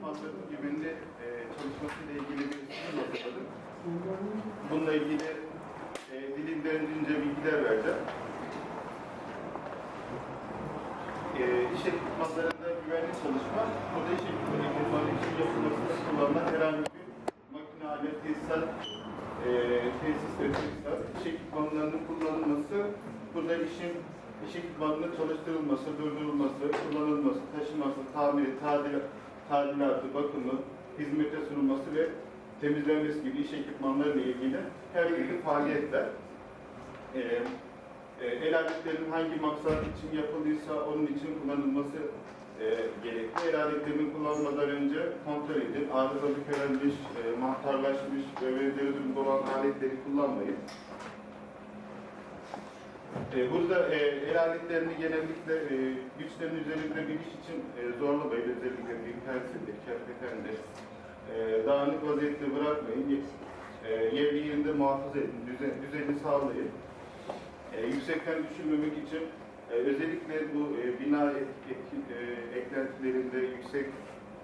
ekipmanların güvenli e, çalışmasıyla ilgili bir sunum hazırladım. Bununla ilgili e, dilimlerince bilgiler vereceğim. E, iş ekipmanlarında güvenli çalışma, burada iş ekipmanı için yapılmasında kullanılan herhangi bir makine, alet, tesisat, e, tesis ve tesisat, iş ekipmanlarının kullanılması, burada işin iş ekipmanının çalıştırılması, durdurulması, kullanılması, taşınması, tamiri, tadil, tadilatı, bakımı, hizmete sunulması ve temizlenmesi gibi iş ekipmanları ile ilgili her türlü faaliyetler. E, e, el aletlerinin hangi maksat için yapıldıysa onun için kullanılması e, gerekli. El aletlerinin kullanmadan önce kontrol edin. Arızalı körelmiş, e, mantarlaşmış ve benzeri durumda olan aletleri kullanmayın. E, burada e, el aletlerini genellikle e, güçlerin üzerinde bir iş için e, zorlamayın. Özellikle bir tersidir, kerpetendir. E, dağınık vaziyette bırakmayın. E, yerli yerinde muhafaza edin, düzen, düzeni sağlayın. E, yüksekten düşürmemek için e, özellikle bu e, bina et, etki, e, eklentilerinde, yüksek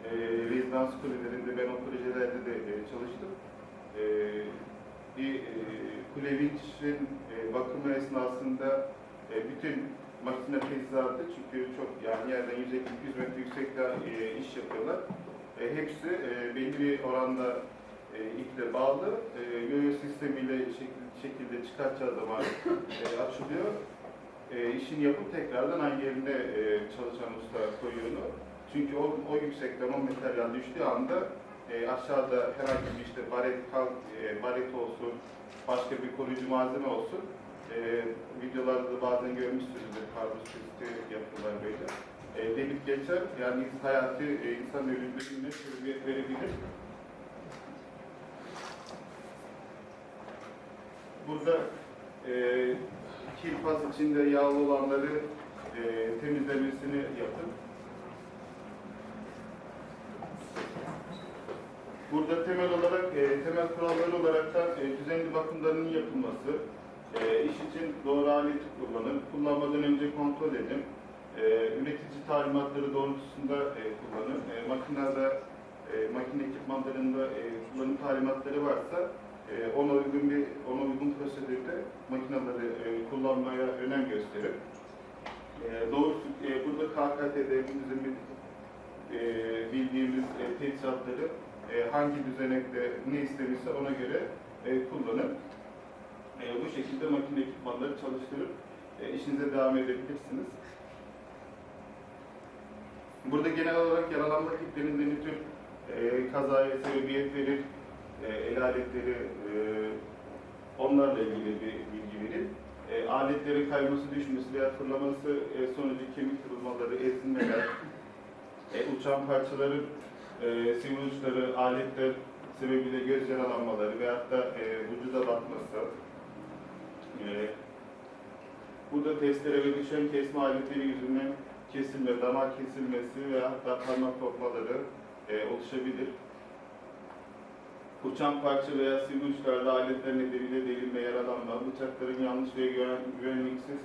e, rezidans kulelerinde ben o projelerde de e, çalıştım. E, e, kule vinçin e, bakımı esnasında e, bütün makine tesisatı çünkü çok yani yerden 150-200 metre yüksekte e, iş yapıyorlar. E, hepsi e, belli bir oranda e, iple bağlı. E, sistemiyle şekil, şekilde çıkartacağı zaman açılıyor. E, yapıp tekrardan aynı yerine çalışan usta koyuyor. Çünkü o, o yüksekten o materyal düştüğü anda e, aşağıda herhangi bir işte baret, kalk, e, baret olsun, başka bir koruyucu malzeme olsun. E, videolarda da bazen görmüşsünüzdür, karbon testi yapıyorlar böyle. E, delip geçer, yani hayatı e, insan ölümlerine sebebiyet verebilir. Burada e, kirpas içinde yağlı olanları e, temizlemesini yapın. Burada temel olarak, e, temel kuralları olarak da e, düzenli bakımlarının yapılması, e, iş için doğru aleti kullanın, kullanmadan önce kontrol edin, e, üretici talimatları doğrultusunda e, kullanın, e, makinede, e, makine ekipmanlarında e, kullanım talimatları varsa e, ona uygun bir, ona uygun prosedürde makineleri e, kullanmaya önem gösterin. E, doğrusu e, burada KKT'de bizim e, bildiğimiz e, tesisatları e, hangi düzenekte ne istemişse ona göre e, kullanın. E, bu şekilde makine ekipmanları çalıştırıp e, işinize devam edebilirsiniz. Burada genel olarak yaralanma tiplerinde ne tür e, kazaya sebebiyet verir, e, el aletleri, e, onlarla ilgili bir bilgi verin. E, aletlerin kayması, düşmesi veya fırlaması e, sonucu kemik kırılmaları, ezilmeler, e, uçan parçaların e, sivri uçları, aletler sebebiyle göz yaralanmaları veyahut da e, vücuda batması, e, burada testere ve düşen kesme aletleri yüzünden kesilme, damar kesilmesi veya da parmak kopmaları e, oluşabilir. Uçan parça veya sivri uçlarla aletler nedeniyle delinme, yaralanma, bıçakların yanlış ve güven, güvenliksiz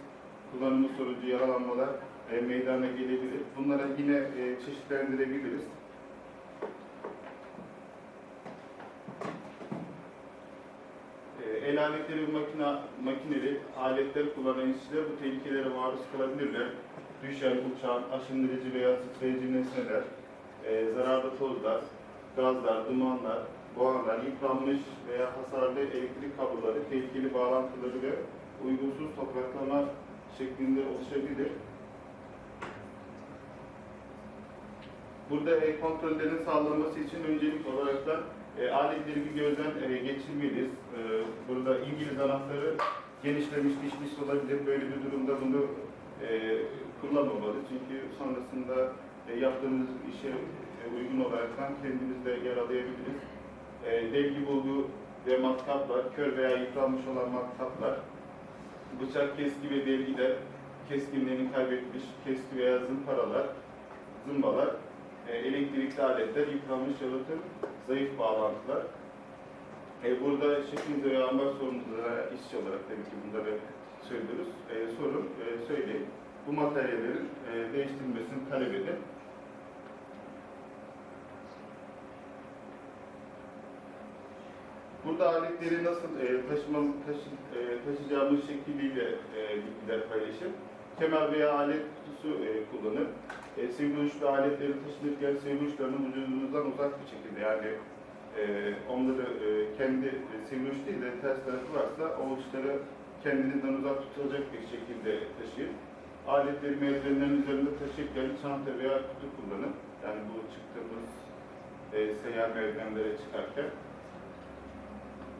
kullanımı sonucu yaralanmalar e, meydana gelebilir. Bunlara yine e, çeşitlendirebiliriz. E, el aletleri ve makine, makineli aletler kullanan işçiler bu tehlikelere maruz kalabilirler. Düşen, uçan, aşındırıcı veya sıçrayıcı nesneler, e, zararlı tozlar, gazlar, dumanlar, buharlar, yıpranmış veya hasarlı elektrik kabloları, tehlikeli bağlantıları ve uygunsuz topraklama şeklinde oluşabilir. Burada e, kontrollerin sağlanması için öncelik olarak da e, aletleri bir gözden e, geçirmeliyiz. E, burada İngiliz anahtarı genişlemiş, dişmiş olabilir. Böyle bir durumda bunu e, kullanmamalı. Çünkü sonrasında e, yaptığımız işe e, uygun olarak kendimiz de yaralayabiliriz. E, delgi bulgu ve matkaplar, kör veya yıpranmış olan matkaplar, bıçak keski ve delgiler, keskinliğini kaybetmiş keski veya zımparalar, zımbalar, e, elektrikli aletler, yıpranmış yalıtım, zayıf bağlantılar. E, burada şefimiz ve ambar sorumlulara işçi olarak tabii ki bunları söylüyoruz. E, sorun, e, söyleyin. Bu materyallerin e, değiştirilmesini talep edin. Burada aletleri nasıl e, taşıma, taşı, e, taşıyacağımız şekliyle e, bilgiler paylaşın. Kemer veya alet kutusu e, kullanın. E, sivri uçlu aletleri taşınırken sivri uçlarını vücudunuzdan uzak bir şekilde yani e, onları e, kendi e, sivri uç değil de ters tarafı varsa o uçları kendinizden uzak tutulacak bir şekilde taşıyın. Aletleri merdivenlerin üzerinde taşırken çanta veya kutu kullanın. Yani bu çıktığımız e, seyyar merdivenlere çıkarken.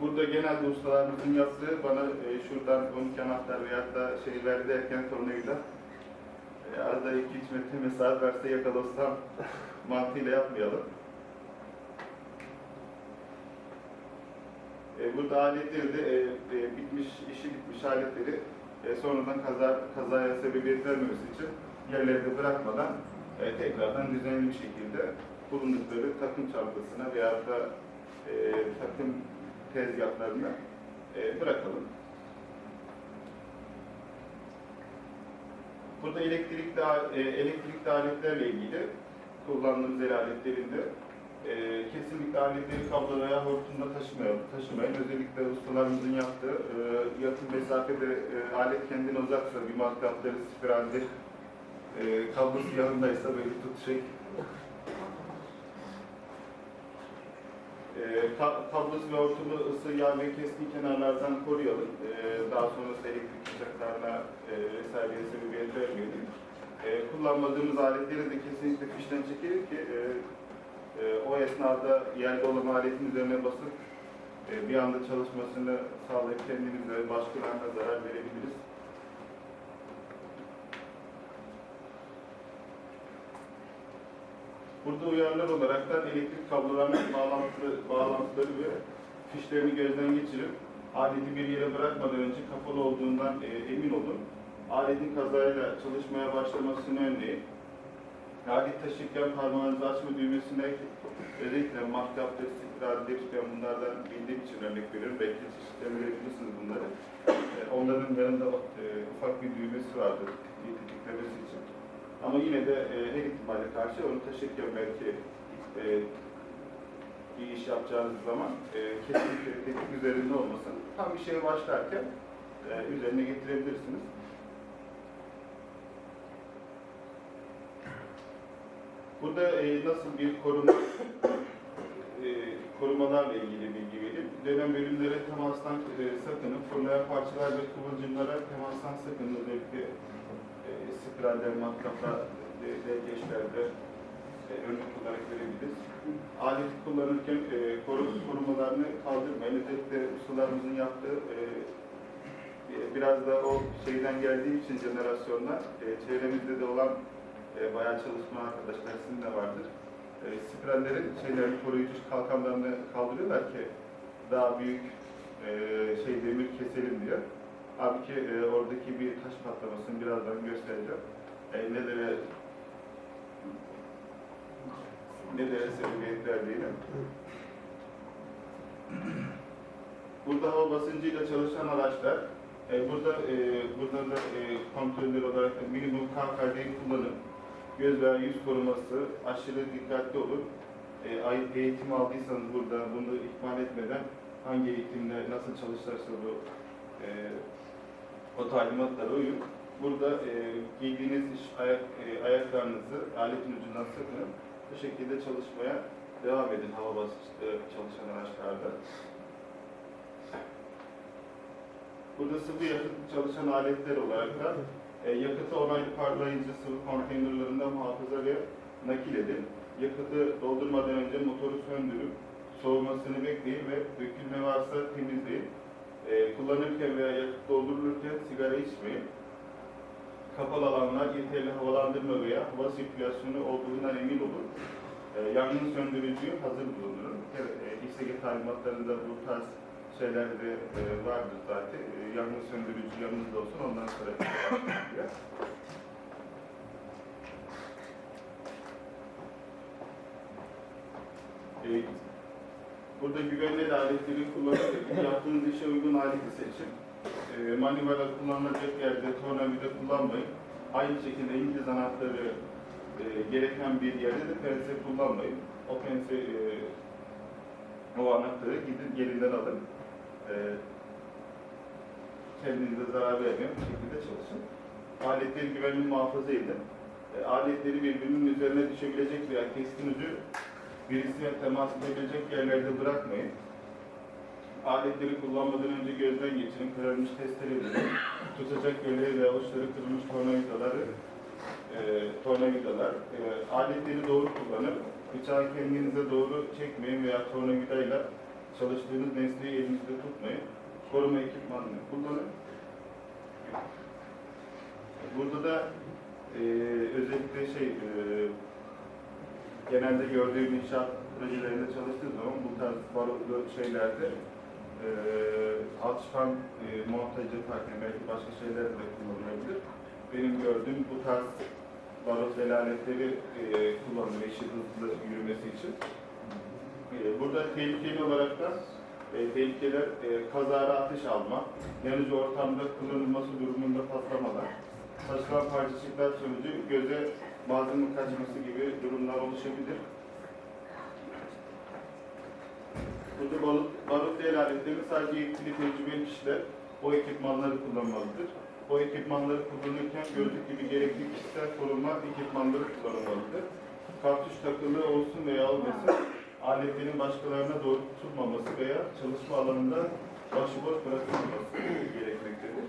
Burada genelde ustalarımızın yaptığı bana e, şuradan 12 anahtar veyahut da şey ver derken tornavida e, arada 2-3 metre mesafe verse yakalasam mantığıyla yapmayalım. E, burada aletleri de e, e, bitmiş, işi bitmiş aletleri e, sonradan kaza, kazaya sebebiyet vermemesi için yerlerde bırakmadan e, tekrardan düzenli bir şekilde bulundukları takım çantasına veyahut da e, takım tezgahlarına e, bırakalım. Burada elektrikli, e, elektrikli aletlerle ilgili kullandığımız el aletlerinde e, kesinlikle aletleri kablo veya hortumda taşımayalım, taşımayın. Özellikle ustalarımızın yaptığı e, yakın mesafede e, alet kendine uzaksa bir matkapları spiraldir, e, kablosu yanındaysa böyle tutacak E, ka- kablosu ve hortumu ısı, yağ ve keskin kenarlardan koruyalım. E, daha sonrasında elektrik bıçaklarına e, vesaireye sebebiyet vermeyelim. E, kullanmadığımız aletleri de kesinlikle fişten çekelim ki e, e, o esnada yerde olan aletin üzerine basıp e, bir anda çalışmasını sağlayıp kendimize başkalarına zarar verebiliriz. Burada uyarılar olaraktan elektrik kablolarının bağlantıları, bağlantıları ve fişlerini gözden geçirip aleti bir yere bırakmadan önce kapalı olduğundan e, emin olun. Aletin kazayla çalışmaya başlamasını önleyin. Alet taşırken parmağınızı açma düğmesine özellikle mahtaptır, spiraldir, ben bunlardan bildiğim için örnek veriyorum. Belki çeşitlerini verebilirsiniz bunları. E, onların yanında e, ufak bir düğmesi vardır tetiklemesi için. Ama yine de e, her ihtimale karşı onu taşırken belki e, bir iş yapacağınız zaman e, kesinlikle tetik üzerinde olmasın. Tam bir şeye başlarken e, üzerine getirebilirsiniz. Burada e, nasıl bir koruma e, korumalarla ilgili bilgi vereyim. Dönem bölümlere temastan e, sakının, fırlayan parçalar ve kıvılcımlara temastan sakının. Özellikle e, spiraller, matkaplar, e, delgeçlerde e, örnek olarak verebiliriz. Aleti kullanırken e, koru, korumalarını kaldırmayın. Özellikle ustalarımızın yaptığı e, e, biraz da o şeyden geldiği için jenerasyonlar, e, çevremizde de olan e, bayağı çalışma arkadaşlar sizin de vardır. E, spirallerin şeylerin koruyucu kalkanlarını kaldırıyorlar ki daha büyük e, şey demir keselim diye. Halbuki e, oradaki bir taş patlamasını birazdan göstereceğim. E, nelere nelere sebebiyet verdiğini. Burada hava basıncıyla çalışan araçlar, e, burada e, burada da e, kontroller olarak da minimum KKD'yi kullanın. Göz veya yüz koruması aşırı dikkatli olun. E, eğitim aldıysanız burada bunu ihmal etmeden hangi eğitimle nasıl çalışırsa bu e, o talimatlara uyun. Burada e, giydiğiniz iş, ayak, e, ayaklarınızı aletin ucundan sıkın. Bu şekilde çalışmaya devam edin hava basınçlı çalışan araçlarda. Burada sıvı yakıt çalışan aletler olarak da e, yakıtı onaylı parlayıcı sıvı konteynerlarında muhafaza ve nakil edin. Yakıtı doldurmadan önce motoru söndürüp soğumasını bekleyin ve dökülme varsa temizleyin. E, kullanırken veya yakıt doldurulurken sigara içmeyin. Kapalı alanlar yeterli havalandırma veya hava sirkülasyonu olduğundan emin olun. E, yangın söndürücüyü hazır bulundurun. Evet, e, talimatlarında bu tarz şeyler de e, vardır zaten. E, yangın söndürücü yanınızda olsun ondan sonra başlıyor. E, burada güvenli aletleri kullanırken yaptığınız işe uygun aleti seçin. E, manivela kullanılacak yerde tornavida kullanmayın. Aynı şekilde İngiliz anahtarı e, gereken bir yerde de pense kullanmayın. O pense e, o anahtarı gidin yerinden alın. E, kendinize zarar vermeyen bir şekilde çalışın. Aletleri güvenli muhafaza edin. E, aletleri birbirinin üzerine düşebilecek veya keskin ucu birisine temas edebilecek yerlerde bırakmayın. Aletleri kullanmadan önce gözden geçirin, kırılmış testereleri, tutacak yönleri veya uçları kırılmış tornavidaları, e, tornavidalar. E, aletleri doğru kullanın. Bıçağı kendinize doğru çekmeyin veya tornavidayla çalıştığınız nesneyi elinizde tutmayın. Koruma ekipmanını kullanın. Burada da e, özellikle şey e, genelde gördüğüm inşaat projelerinde çalıştığım zaman bu tarz barutlu şeylerde e, alçıpan e, montajı farklı belki başka şeyler de kullanılabilir. Benim gördüğüm bu tarz barut velaletleri e, kullanılıyor işin hızlı yürümesi için. E, burada tehlikeli olarak da e, tehlikeler e, kazara ateş alma, yanıcı ortamda kullanılması durumunda patlamalar, saçılan parçacıklar sonucu göze malzeme kaçması gibi durumlar oluşabilir. Burada balık el aletleri sadece yetkili tecrübeli kişiler o ekipmanları kullanmalıdır. O ekipmanları kullanırken gördük gibi gerekli kişisel korunma ekipmanları kullanılmalıdır. Kartuş takılı olsun veya olmasın, aletlerin başkalarına doğru tutulmaması veya çalışma alanında başıboş bırakılmaması gerekmektedir.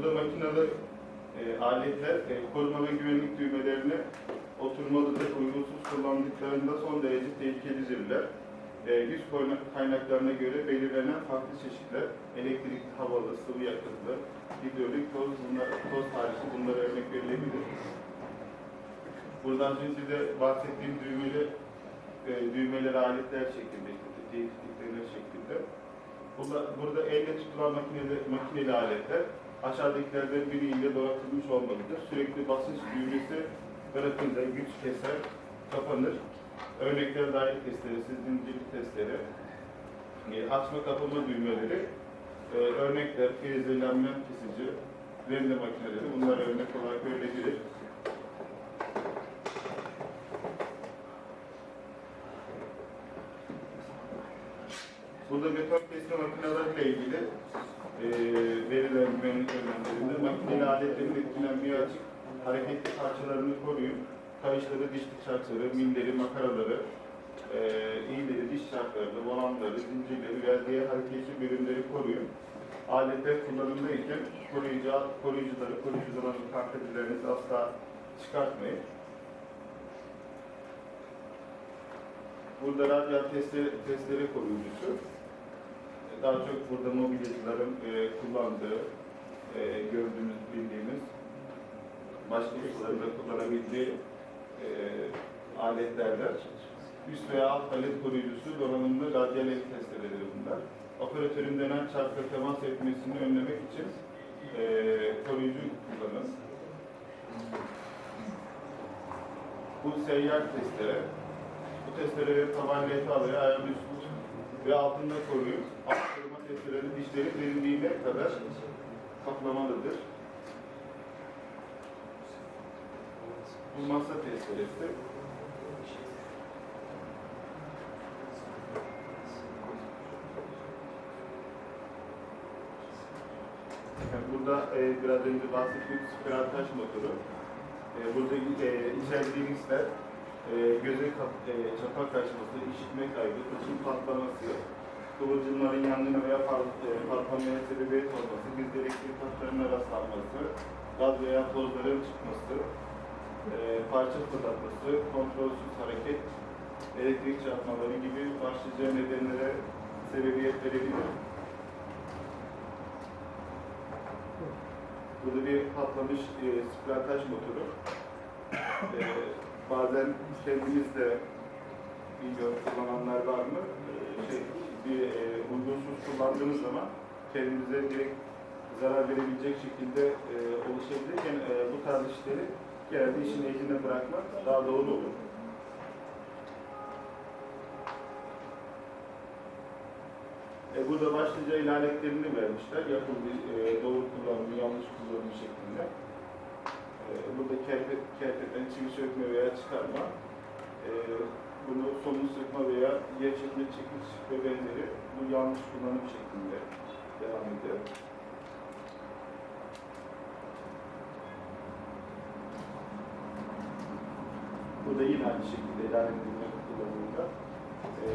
Burada makinalı e, aletler e, koruma ve güvenlik düğmelerine oturmalıdır. Uygunsuz kullandıklarında son derece tehlikelidirler. E, kaynak- kaynaklarına göre belirlenen farklı çeşitler, elektrik, havalı, sıvı yakıtlı, hidrolik, toz, bunlar, toz harici bunlara örnek verilebilir. Buradan önce de bahsettiğim düğmeli, e, düğmeleri aletler şeklinde, tehditlikleri şeklinde. Burada, burada elle tutulan makineli, makineli aletler aşağıdakilerden biriyle donatılmış olmalıdır. Sürekli basınç düğmesi bırakınca güç keser, kapanır. Örnekler dahil testeresi, zincirli testere, e, açma kapama düğmeleri, e, örnekler filizlenme kesici, rende makineleri bunlar örnek olarak verilebilir. Burada beton kesme makineleriyle ilgili e, verilen güvenlik önlemlerinde makineli aletlerin etkilenmeye açık hareketli parçalarını koruyun. Kayışları, diş bıçakları, milleri, makaraları, e, iğneleri, diş çarklarını, volanları, zincirleri veya diğer hareketli bölümleri koruyun. Aletler kullanımdayken koruyucu, koruyucuları, koruyucu donanım kartedilerinizi asla çıkartmayın. Burada radyal testere, testere koruyucusu. Daha çok burada mobilyacıların e, kullandığı, e, gördüğümüz, bildiğimiz, başka ustaların da kullanabildiği e, aletlerden. Üst veya alt palet koruyucusu donanımlı radyal el testereleri bunlar. Operatörün dönen çarkla temas etmesini önlemek için e, koruyucu kullanın. Bu seyyar testere. Bu testereleri taban levhaları ayağın üstü ve altında koruyun. Alt koruma testereleri dişlerin derinliğine kadar kaplamalıdır. Bu masa testeresi. Yani burada e, biraz önce bahsettiğim spiral taş motoru. E, burada e, içerdiği riskler e, göze kap, e, çapa kaçması, işitme kaybı, patlaması, kıvılcımların yangına veya e, patlamaya sebebiyet olması, bir elektrik hatlarına rastlanması, gaz veya tozların çıkması, e, parça fırlatması, kontrolsüz hareket, elektrik çarpmaları gibi başlıca nedenlere sebebiyet verebilir. Burada bir patlamış e, spiral taş motoru. E, bazen kendimiz de bilmiyorum kullananlar var mı? Bir kullandığınız zaman kendinize direkt zarar verebilecek şekilde e, oluşabilir. Yani, e, bu tarz işleri genelde işin eline bırakmak daha doğru olur. E, burada başlıca ilanetlerini vermişler. Yapıldığı e, doğru kullanımı, yanlış kullanımı şeklinde. E, burada kerpet, kerpeten çivi sökme veya çıkarma. e, bunu somun sıkma veya yer çekme çekiç ve benzeri bu yanlış kullanım şeklinde devam ediyor. Bu da yine aynı şekilde ilerleme kullanımında. E,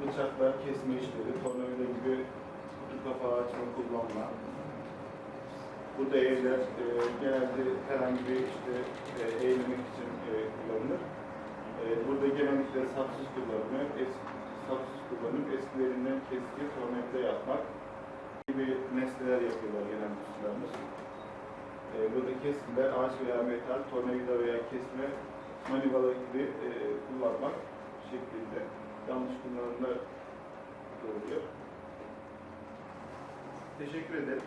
bıçaklar, kesme işleri, tornavida gibi kutu kapağı açma, kullanma. Burada evler e, genelde herhangi bir işte e, eğlemek için e, kullanılır. E, burada genellikle sapsız kullanılıyor. Eski, sapsız kullanıp eskilerinden keski tornavida yapmak gibi nesneler yapıyorlar genel ustalarımız. E, burada kesimler ağaç veya metal, tornavida veya kesme manivala gibi e, kullanmak şeklinde yanlış kullanımlar oluyor. Teşekkür ederim.